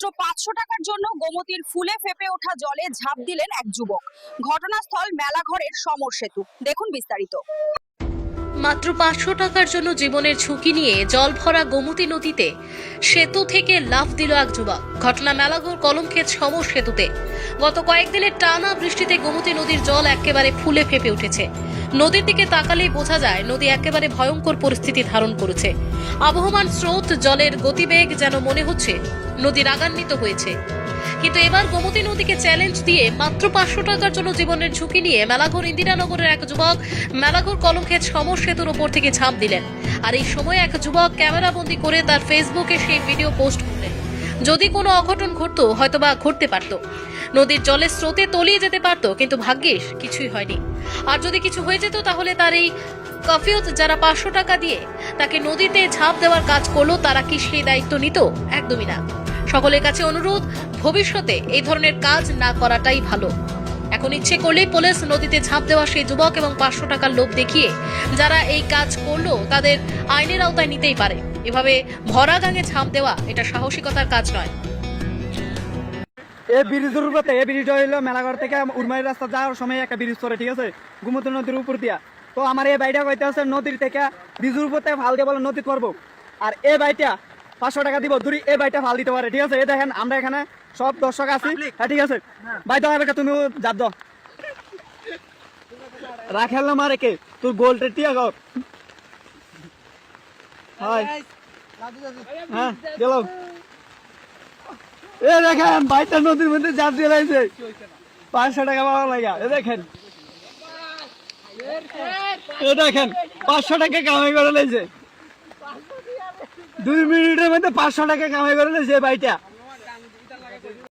মাত্র পাঁচশো টাকার জন্য গোমতীর ফুলে ফেপে ওঠা জলে ঝাঁপ দিলেন এক যুবক। ঘটনাস্থল মেলাঘরের সমর সেতু দেখুন বিস্তারিত। মাত্র পাঁচশো টাকার জন্য জীবনের ঝুঁকি নিয়ে জল ভরা গোমতী নদীতে সেতু থেকে লাফ দিল এক যুবক। ঘটনা মেলাঘর কলমক্ষেত সমর সেতুতে গত কয়েকদিনের টানা বৃষ্টিতে গোমতী নদীর জল একেবারে ফুলে ফেপে উঠেছে। নদীর দিকে তাকালেই বোঝা যায়, নদী একেবারে ভয়ঙ্কর পরিস্থিতি ধারণ করেছে। আবহমান স্রোত জলের গতিবেগ যেন মনে হচ্ছে নদী রাগান্বিত হয়েছে। কিন্তু এবার গোমতী নদীকে চ্যালেঞ্জ দিয়ে মাত্র পাঁচশো টাকার জন্য জীবনের ঝুঁকি নিয়ে মেলাঘর, ইন্দিরানগরের এক যুবক মেলাঘর কলমক্ষেত সমর সেতুর ওপর থেকে ঝাঁপ দিলেন। আর এই সময় এক যুবক ক্যামেরাবন্দি করে তার ফেসবুকে সেই ভিডিও পোস্ট করলেন। যদি কোনো অঘটন ঘটতো, হয়তোবা ঘটতে পারত। নদীর জলের স্রোতে তলিয়ে যেতে পারত, কিন্তু ভাগ্যিস কিছুই হয়নি। আর যদি কিছু হয়ে যেত, তাহলে তার এই কফিয়ত যারা পাঁচশো টাকা দিয়ে তাকে নদীতে ঝাঁপ দেওয়ার কাজ করল, তারা কি সেই দায়িত্ব নিত? একদমই না। সকলের কাছে অনুরোধ, ভবিষ্যতে এই ধরনের কাজ না করাটাই ভালো। এখন ইচ্ছে করলেই পুলিশ নদীতে ঝাঁপ দেওয়া সেই যুবক এবং পাঁচশো টাকার লোভ দেখিয়ে যারা এই কাজ করল তাদের আইনের আওতায় নিতেই পারে। এভাবে ভরা গাঙে ঝাঁপ দেওয়া এটা সাহসিকতার কাজ নয়। এই ব্রিজের উপরে এই ব্রিজটা হইল মেলাঘর থেকে উড়মারি রাস্তা যাওয়ার সময় একটা ব্রিজ করে ঠিক আছে? গুমতি নদীর উপর দিয়া। তো আমার এই বাড়িটা কইতে আছে নদীর থেকে ব্রিজের উপর থেকে বলে নদী করব। আর এই বাড়িটা পাঁচশো টাকা দিব দূরি এই বাড়িটা ভালো দিতে পারে ঠিক আছে? এই দেখেন আমরা এখানে সব দর্শক আছি। হ্যাঁ ঠিক আছে? ভাই দাও এবার তুমিও যাব দাও। রাখেল না মারে কে? তোর গোলটা টিয়া গর হাই। হ্যাঁ গেলাম এ দেখেন বাইটা নদীর মধ্যে জাপ দিয়ে লাগছে পাঁচশো টাকা পাওয়া লাগা। এ দেখেন। এ দেখেন পাঁচশো টাকা কামাই করে লাইছে। দুই মিনিটের মধ্যে পাঁচশো টাকা কামাই করে যে বাইটা